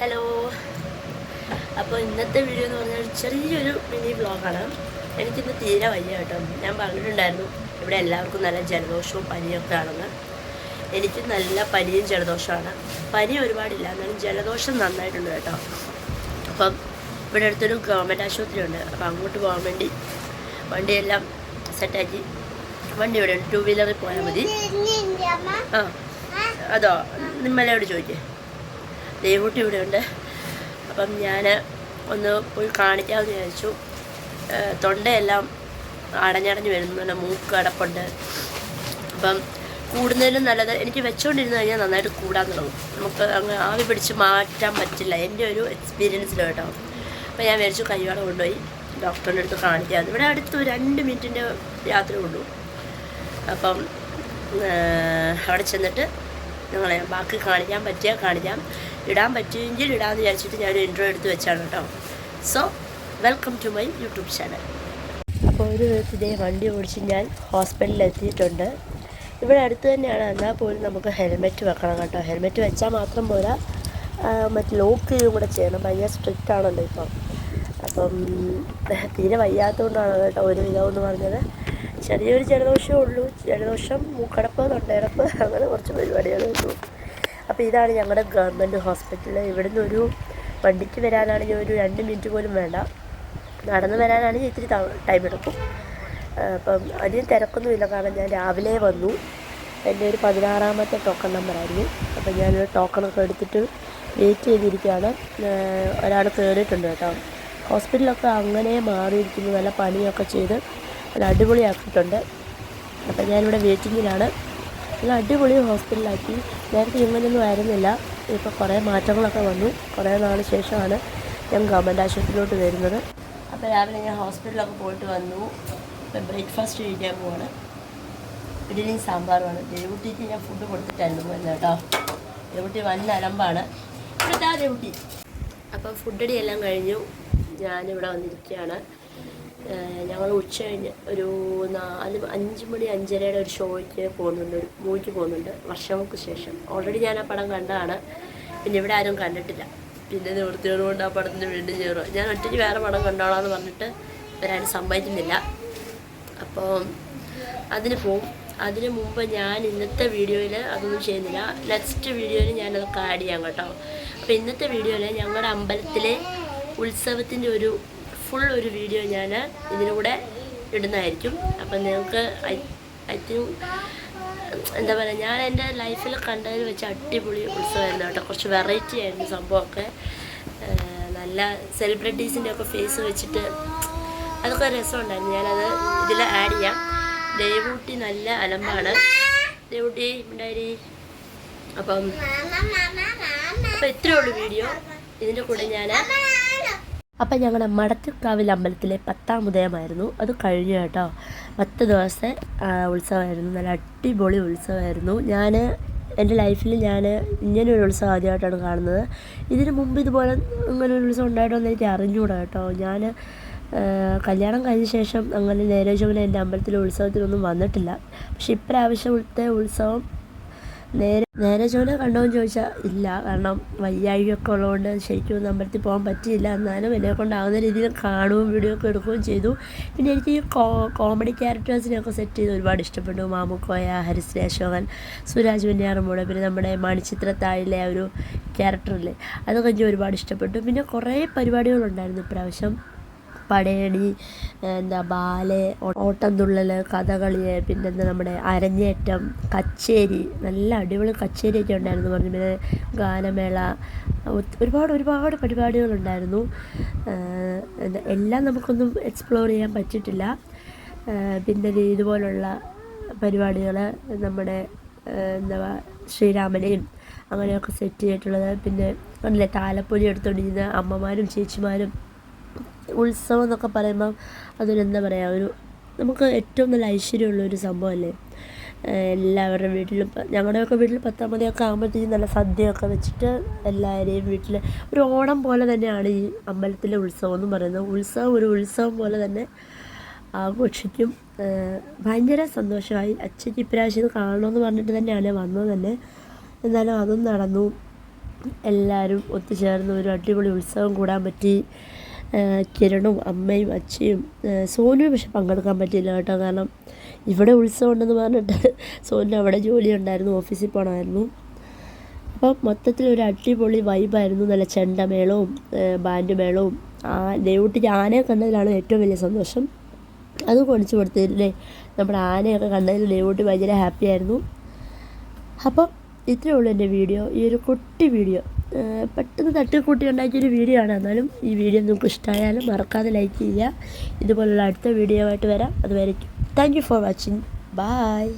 Hello അപ്പോൾ ഇന്നത്തെ video എന്ന് പറഞ്ഞാൽ ചെറിയൊരു മിനി വ്ളോഗാണ് എനിക്കിന്ന് തീരെ വയ്യ കേട്ടോ. ഞാൻ പറഞ്ഞിട്ടുണ്ടായിരുന്നു ഇവിടെ എല്ലാവർക്കും നല്ല ജലദോഷവും പനിയൊക്കെ ആണെന്ന്. എനിക്ക് നല്ല പനിയും ജലദോഷമാണ്. പനി ഒരുപാടില്ല എന്നാലും ജലദോഷം നന്നായിട്ടുണ്ട് കേട്ടോ. അപ്പം ഇവിടെ അടുത്തൊരു ഗവൺമെന്റ് ആശുപത്രി ഉണ്ട് അപ്പം അങ്ങോട്ട് പോകാൻ വേണ്ടി വണ്ടിയെല്ലാം സെറ്റാക്കി. വണ്ടി ഇവിടെ ടൂ വീലറിൽ പോയാൽ മതി. ആ അതോ നിമ്മലയോട് ചോദിക്കേ. ദേവൂട്ടി ഇവിടെ ഉണ്ട് അപ്പം ഞാൻ ഒന്ന് പോയി കാണിക്കാമെന്ന് വിചാരിച്ചു. തൊണ്ടയെല്ലാം അടഞ്ഞടഞ്ഞ് വരുന്നുണ്ട് മൂക്ക് അടപ്പുണ്ട്. അപ്പം കൂടുന്നതിലും നല്ലത് എനിക്ക് വെച്ചുകൊണ്ടിരുന്ന് കഴിഞ്ഞാൽ നന്നായിട്ട് കൂടാൻ തുടങ്ങും നമുക്ക് അങ്ങ് ആവി പിടിച്ച് മാറ്റാൻ പറ്റില്ല. എന്റെ ഒരു എക്സ്പീരിയൻസിൽ കേട്ടോ ഞാൻ വിചാരിച്ചു കൈവാളം കൊണ്ടുപോയി ഡോക്ടറിന്റെ അടുത്ത് കാണിക്കാം ഇവിടെ അടുത്ത് രണ്ട് മിനിറ്റിന്റെ യാത്ര ഉള്ളൂ. അപ്പം അവിടെ ചെന്നിട്ട് നിങ്ങളെ ബാക്കി കാണിക്കാൻ പറ്റിയാൽ കാണിക്കാം. ഇടാൻ പറ്റുമെങ്കിൽ ഇടാമെന്ന് വിചാരിച്ചിട്ട് ഞാൻ ഇൻട്രോ എടുത്ത് വെച്ചാണ് കേട്ടോ so welcome to my YouTube channel അപ്പോൾ ഒരു വിധത്തിലെ വണ്ടി ഓടിച്ച് ഞാൻ ഹോസ്പിറ്റലിൽ എത്തിയിട്ടുണ്ട്. ഇവിടെ അടുത്ത് തന്നെയാണ്. എന്നാൽ പോലും നമുക്ക് ഹെൽമെറ്റ് വെക്കണം കേട്ടോ. ഹെൽമെറ്റ് വെച്ചാൽ മാത്രം പോരാ. മറ്റ് ലോക്ക് ചെയ്യും കൂടെ ചെയ്യണം. ഭയങ്കര സ്ട്രിക്റ്റ് ആണല്ലോ ഇപ്പം. അപ്പം തീരെ വയ്യാത്തതുകൊണ്ടാണ് കേട്ടോ ഒരു വിധമെന്ന് പറഞ്ഞത്. ചെറിയൊരു ജലദോഷമേ ഉള്ളൂ. ജലദോഷം മൂക്കടപ്പ് തൊണ്ടയടപ്പ് അങ്ങനെ കുറച്ച് പരിപാടികളേ ഉള്ളൂ. അപ്പോൾ ഇതാണ് ഞങ്ങളുടെ ഗവൺമെന്റ് ഹോസ്പിറ്റൽ ഇവിടുന്ന് ഒരു വണ്ടിക്ക് വരാനാണെങ്കിൽ ഒരു രണ്ട് മിനിറ്റ് പോലും വേണ്ട. നടന്ന് വരാനാണെങ്കിൽ ഇത്തിരി ടൈം എടുക്കും. അപ്പം അധികം തിരക്കൊന്നുമില്ല. കാരണം ഞാൻ രാവിലെ വന്നു. എന്റെ ഒരു പതിനാറാമത്തെ ടോക്കൺ നമ്പറായിരുന്നു അപ്പം ഞാനൊരു ടോക്കണൊക്കെ എടുത്തിട്ട് വെയിറ്റ് ചെയ്തിരിക്കുകയാണ്. ഒരാൾ കയറിയിട്ടുണ്ട് കേട്ടോ. ഹോസ്പിറ്റലൊക്കെ അങ്ങനെ മാറിയിരിക്കുന്നു. നല്ല പണിയൊക്കെ ചെയ്ത് നല്ല അടിപൊളിയാക്കിയിട്ടുണ്ട്. അപ്പം ഞാനിവിടെ വെയിറ്റിങ്ങിലാണ്. നല്ല അടിപൊളി ഹോസ്പിറ്റലാക്കി. നേരത്തെ ഇങ്ങനെയൊന്നും ആയിരുന്നില്ല. ഇപ്പോൾ കുറേ മാറ്റങ്ങളൊക്കെ വന്നു. കുറേ നാൾ ശേഷമാണ് ഞാൻ ഗവൺമെന്റ് ആശുപത്രിയിലോട്ട് വരുന്നത്. അപ്പോൾ രാവിലെ ഞാൻ ഹോസ്പിറ്റലൊക്കെ പോയിട്ട് വന്നു. ഇപ്പം ബ്രേക്ക്ഫാസ്റ്റ് കഴിക്കാൻ പോവാണ്. ഇഡലിയും സാമ്പാറുമാണ്. ദേവുട്ടിക്ക് ഞാൻ ഫുഡ് കൊടുത്തിട്ടായിരുന്നു എന്നാ കേട്ടോ. ദേവുട്ടി വൻ അലമ്പാണ്. ഇവിടുത്തെ ദേവുട്ടി. അപ്പം ഫുഡടി എല്ലാം കഴിഞ്ഞു. ഞാനിവിടെ വന്നിരിക്കുകയാണ്. ഞങ്ങൾ ഉച്ച കഴിഞ്ഞ് ഒരു നാല് അഞ്ച് മണി അഞ്ചരയുടെ ഒരു ഷോയ്ക്ക് പോകുന്നുണ്ട് ഒരു മൂവിക്ക് പോകുന്നുണ്ട് വർഷങ്ങൾക്ക് ശേഷം. ഓൾറെഡി ഞാൻ ആ പടം കണ്ടതാണ്. പിന്നെ ഇവിടെ ആരും കണ്ടിട്ടില്ല. പിന്നെ നിവൃത്തിയോട് കൊണ്ട് ആ പടത്തിന് വീണ്ടും ചേർന്നു ഞാൻ ഒറ്റയ്ക്ക് വേറെ പടം കണ്ടോളാന്ന് പറഞ്ഞിട്ട് ഇവരാരും സമ്മതിക്കുന്നില്ല. അപ്പോൾ അതിന് പോവും. അതിന് മുമ്പ് ഞാൻ ഇന്നത്തെ വീഡിയോയിൽ അതൊന്നും ചെയ്യുന്നില്ല. നെക്സ്റ്റ് വീഡിയോയിൽ ഞാനതൊക്കെ ആഡ് ചെയ്യാം കേട്ടോ. അപ്പോൾ ഇന്നത്തെ വീഡിയോയിൽ ഞങ്ങളുടെ അമ്പലത്തിലെ ഉത്സവത്തിന്റെ ഒരു ഫുൾ ഒരു വീഡിയോ ഞാൻ ഇതിലൂടെ ഇടുന്നതായിരിക്കും. അപ്പം നിങ്ങൾക്ക് ഐ തിങ്ക് എന്താ പറയുക ഞാൻ എന്റെ ലൈഫിൽ കണ്ടതിൽ വെച്ച് അടിപൊളി ഉത്സവമായിരുന്നു കേട്ടോ. കുറച്ച് വെറൈറ്റി ആയിരുന്നു സംഭവമൊക്കെ. നല്ല സെലിബ്രിറ്റീസിന്റെ ഒക്കെ ഫേസ് വെച്ചിട്ട് അതൊക്കെ രസമുണ്ടായിരുന്നു ഞാനത് ഇതിൽ ആഡ് ചെയ്യാം. ദേവൂട്ടി നല്ല അലമ്പാണ്. ദേവൂട്ടി ഉണ്ടായി അപ്പം അപ്പം ഇത്രയേ ഉള്ളൂ വീഡിയോ ഇതിന്റെ കൂടെ ഞാൻ അപ്പം ഞങ്ങളുടെ മടത്തിക്കാവിൽ അമ്പലത്തിലെ പത്താം ഉദയമായിരുന്നു. അത് കഴിഞ്ഞു കേട്ടോ. പത്ത് ദിവസത്തെ ഉത്സവമായിരുന്നു. നല്ല അടിപൊളി ഉത്സവമായിരുന്നു. ഞാൻ എന്റെ ലൈഫിൽ ഞാൻ ഇങ്ങനെ ഒരു ഉത്സവം ആദ്യമായിട്ടാണ് കാണുന്നത്. ഇതിന് മുമ്പ് ഇതുപോലെ ഇങ്ങനെ ഒരു ഉത്സവം ഉണ്ടായിട്ടോ എന്ന് എനിക്ക് അറിഞ്ഞുകൂടാ കേട്ടോ. ഞാൻ കല്യാണം കഴിഞ്ഞ ശേഷം അങ്ങനെ നേരെ ചുമല എന്റെ അമ്പലത്തിലെ ഉത്സവത്തിനൊന്നും വന്നിട്ടില്ല. പക്ഷെ ഇപ്രാവശ്യത്തെ ഉത്സവം നേരെ നേരെ ചുമല കണ്ടോന്ന് ചോദിച്ചാൽ ഇല്ല. കാരണം വയ്യാഴികയൊക്കെ ഉള്ളതുകൊണ്ട് ശരിക്കും നമ്പരത്തിൽ പോകാൻ പറ്റിയില്ല. എന്നാലും എന്നെ കൊണ്ടാകുന്ന രീതിയിൽ കാണുകയും വീഡിയോ ഒക്കെ എടുക്കുകയും ചെയ്തു. പിന്നെ എനിക്ക് ഈ കോമഡി ക്യാരക്ടേഴ്സിനെയൊക്കെ സെറ്റ് ചെയ്ത് ഒരുപാട് ഇഷ്ടപ്പെട്ടു. മാമുക്കോയ ഹരിശ്രീ അശോകൻ സുരാജ് വെഞ്ഞാറമ്മൂടെ പിന്നെ നമ്മുടെ മണിച്ചിത്രത്താഴിലെ ഒരു ക്യാരക്ടറില്ലേ അതൊക്കെ എനിക്ക് ഒരുപാട് ഇഷ്ടപ്പെട്ടു. പിന്നെ കുറേ പരിപാടികളുണ്ടായിരുന്നു ഇപ്രാവശ്യം. പടയണി എന്താ ബാലെ ഓട്ടംതുള്ളൽ കഥകളി പിന്നെന്താ നമ്മുടെ അരങ്ങേറ്റം കച്ചേരി നല്ല അടിപൊളി കച്ചേരിയൊക്കെ ഉണ്ടായിരുന്നു. പറഞ്ഞു പിന്നെ ഗാനമേള ഒരുപാട് ഒരുപാട് പരിപാടികളുണ്ടായിരുന്നു. എല്ലാം നമുക്കൊന്നും എക്സ്പ്ലോർ ചെയ്യാൻ പറ്റിയിട്ടില്ല. പിന്നെ ഇതുപോലുള്ള പരിപാടികൾ നമ്മുടെ എന്താ ശ്രീരാമനെയും അങ്ങനെയൊക്കെ സെറ്റ് ചെയ്തിട്ടുള്ളത്. പിന്നെ അല്ലേ താലപ്പൊലി എടുത്തുകൊണ്ടിരുന്ന അമ്മമാരും ചേച്ചിമാരും ഉത്സവം എന്നൊക്കെ പറയുമ്പം അതൊരു എന്താ പറയുക ഒരു നമുക്ക് ഏറ്റവും നല്ല ഐശ്വര്യമുള്ള ഒരു സംഭവമല്ലേ? എല്ലാവരുടെ വീട്ടിലും ഞങ്ങളുടെയൊക്കെ വീട്ടിൽ പത്താം മതിയൊക്കെ ആകുമ്പോഴത്തേക്കും നല്ല സദ്യയൊക്കെ വെച്ചിട്ട് എല്ലാവരെയും വീട്ടിൽ ഒരു ഓണം പോലെ തന്നെയാണ് ഈ അമ്പലത്തിലെ ഉത്സവം എന്ന് പറയുന്നത്. ഉത്സവം ഒരു ഉത്സവം പോലെ തന്നെ ആഘോഷിക്കും. ഭയങ്കര സന്തോഷമായി. അച്ഛൻ ഇപ്രാവശ്യം ഇത് കാണണമെന്ന് പറഞ്ഞിട്ട് തന്നെയാണ് വന്നത് തന്നെ. എന്നാലും അതും നടന്നു. എല്ലാവരും ഒത്തുചേർന്ന് ഒരു അടിപൊളി ഉത്സവം കൂടാൻ പറ്റി. കിരണും അമ്മയും അച്ഛയും സോനു സോനുവും പക്ഷെ പങ്കെടുക്കാൻ പറ്റിയില്ല കേട്ടോ. കാരണം ഇവിടെ ഉത്സവം ഉണ്ടെന്ന് പറഞ്ഞിട്ട് സോനു അവിടെ ജോലി ഉണ്ടായിരുന്നു ഓഫീസിൽ പോകണമായിരുന്നു അപ്പോൾ മൊത്തത്തിൽ ഒരു അടിപൊളി വൈബായിരുന്നു. നല്ല ചെണ്ടമേളവും ബാൻഡ് മേളവും ആ ദേവൂട്ടിക്ക് ആനയെ കണ്ടതിലാണ് ഏറ്റവും വലിയ സന്തോഷം. അത് കൊണിച്ചു കൊടുത്തില്ലേ നമ്മുടെ ആനയൊക്കെ കണ്ടതിൽ ദേവൂട്ടി ഭയങ്കര ഹാപ്പിയായിരുന്നു. അപ്പം ഇത്രയേ ഉള്ളൂ എന്റെ വീഡിയോ. ഈ ഒരു കുട്ടി വീഡിയോ. പെട്ടെന്ന് തട്ടിക്കൂട്ടി ഉണ്ടാക്കിയൊരു വീഡിയോ ആണ്. എന്നാലും ഈ വീഡിയോ നിങ്ങൾക്ക് ഇഷ്ടമായാലും മറക്കാതെ ലൈക്ക് ചെയ്യുക. ഇതുപോലുള്ള അടുത്ത വീഡിയോ ആയിട്ട് വരാം. അതുവരെ thank you for watching bye